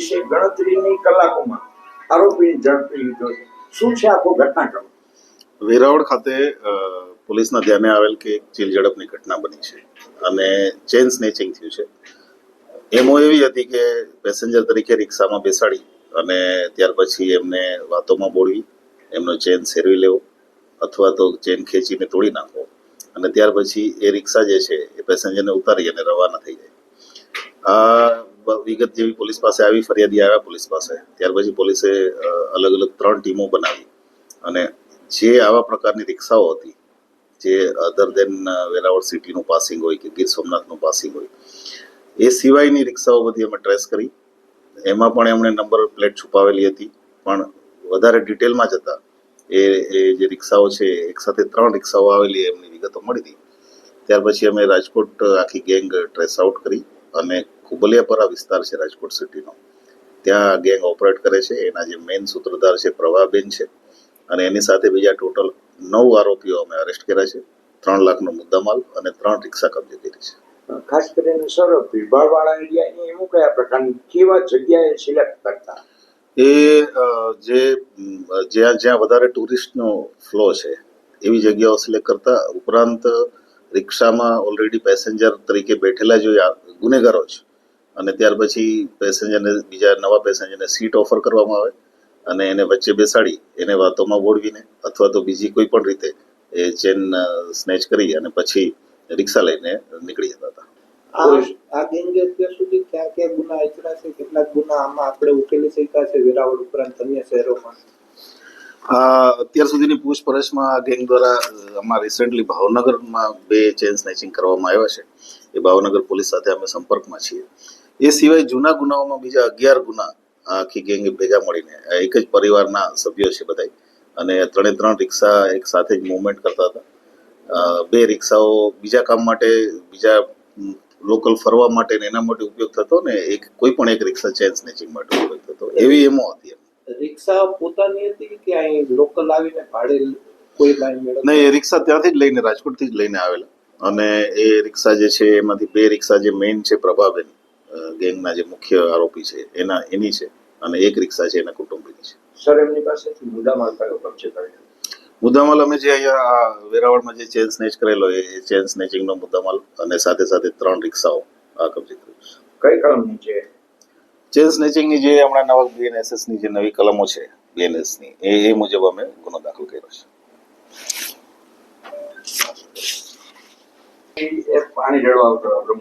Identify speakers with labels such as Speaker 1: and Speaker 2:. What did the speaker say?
Speaker 1: પોલીસે ગણતરીની કલાકોમાં આરોપીને ઝડપી લીધો છે? શું છે આખો ઘટનાક્રમ?
Speaker 2: વેરાવળ ખાતે પોલીસના ધ્યાને આવેલ કે એક ઝડપની ઘટના બની છે અને ચેન સ્નેચિંગ થયું છે. એમો એવી હતી કે પેસેન્જર તરીકે રિક્ષામાં બેસાડી અને ત્યાર પછી એમને વાતોમાં બોળવી, એમનો ચેન સેરવી લેવો અથવા તો ચેન ખેંચીને તોડી નાખવો અને ત્યાર પછી એ રિક્ષા જે છે એ પેસેન્જરને ઉતારી અને રવાના થઈ જાય. આ વિગત જેવી પોલીસ પાસે આવી, ફરિયાદી આવ્યા પોલીસ પાસે. ત્યાર પછી પોલીસે અલગ અલગ ત્રણ ટીમો બનાવી. અને જે આવા પ્રકારની રિક્ષાઓ હતી, જે અધર દેન વેરાવળ સિટીનું પાસિંગ હોય કે ગીર સોમનાથનું પાસિંગ હોય, એ સિવાયની રિક્ષાઓ બધી અમે ટ્રેસ કરી. એમાં પણ એમણે નંબર પ્લેટ છુપાવેલી હતી. પણ વધારે ડિટેલમાં જતા એ એ જે રિક્ષાઓ છે, એક સાથે ત્રણ રિક્ષાઓ આવેલી, એમની વિગતો મળી હતી. ત્યાર પછી અમે રાજકોટ આખી ગેંગ ટ્રેસ આઉટ કરી અને ખુબલિયાપરા વિસ્તાર છે રાજકોટ સિટીનો. ત્યાં ગેંગ ઓપરેટ કરે છે. એના જે મેઇન સૂત્રધાર છે પ્રભાબેન છે. અને એની સાથે બીજા ટોટલ નવ આરોપીઓ અમે અરેસ્ટ કર્યા છે. ત્રણ લાખનો મુદ્દામાલ અને ત્રણ રિક્ષા કબજે કરી છે.
Speaker 1: ખાસ કરીને સર ભીડભાડવાળા એરિયા એવું કયા પ્રકારની કેવા જગ્યાએ સિલેક્ટ કરતા?
Speaker 2: એ જે જ્યાં જ્યાં વધારે ટુરિસ્ટનો ફ્લો છે એવી જગ્યાઓ સિલેક્ટ કરતા. ઉપરાંત રિક્ષામાં ઓલરેડી પેસેન્જર તરીકે બેઠેલા જો ગુનેગારો છે અને ત્યાર પછી પેસેન્જરને બીજા નવા પેસેન્જરને સીટ ઓફર કરવામાં આવે અને એને વચ્ચે બેસાડી એને વાતોમાં બોળવીને અથવા તો બીજી કોઈ પણ રીતે એ ચેન સ્નેચ કરી અને પછી રિક્ષા લઈને નીકળી જતા હતા.
Speaker 3: આ ગેંગે અત્યાર સુધી ક્યાં ક્યાં ગુના આચરા છે? કેટલાક ગુના આમાં આપણે ઉકેલી શક્યા છે વેરાવળ ઉપરાંત અન્ય શહેરોમાં?
Speaker 2: આ અત્યાર સુધીની પૂછપરછમાં આ ગેંગ દ્વારા આમાં રિસેન્ટલી ભાવનગરમાં બે ચેન સ્નેચિંગ કરવામાં આવ્યા છે. એ ભાવનગર પોલીસ સાથે અમે સંપર્કમાં છીએ. એ સિવાય જૂના ગુનાઓમાં બીજા અગિયાર ગુના આખી ગેંગ ભેગા મળીને એક જ પરિવારના સભ્યો છે બધાય. અને ત્રણે ત્રણ રિક્ષા એક સાથે જ મૂવમેન્ટ કરતા હતા. બે રિક્ષાઓ બીજા કામ માટે બીજા લોકલ ફરવા માટે ને એના માટે ઉપયોગ થતો ને એક કોઈ પણ એક રિક્ષા ચેન સ્નેચિંગ માટે ઉપયોગ થતો. એવી એમો હતી
Speaker 3: રિક્ષા પોતાની હતી કે અહીં લોકલ આવીને ભાડે કોઈ લાઈન
Speaker 2: નહીં એ રિક્ષા ત્યાંથી જ લઈને રાજકોટથી જ લઈને આવેલા. અને એ રિક્ષા જે છે એમાંથી બે રિક્ષા જે મેઇન છે પ્રભાબેન ગેંગના જે મુખ્ય આરોપી છે એના એની છે અને એક રિક્ષા છે એના કુટુંબીની છે.
Speaker 1: સર એમની પાસેથી મુદ્દામાલ કયો કબજે કર્યો?
Speaker 2: મુદ્દામાલ અમે જે અહીંયા વેરાવળમાં જે ચેન સ્નેચ કરેલો એ ચેન સ્નેચિંગનો મુદ્દામાલ અને સાથે સાથે ત્રણ રિક્ષાઓ આ કબજે કર્યું છે.
Speaker 1: કઈ કલમની છે?
Speaker 2: ચેન સ્નેચિંગની જે હમણાં નવા બીએનએસએસની જે નવી કલમો છે બીએનએસની એ એ મુજબ અમે ગુનો દાખલ કર્યો છે.
Speaker 1: એ પાણી રેડવા આવતો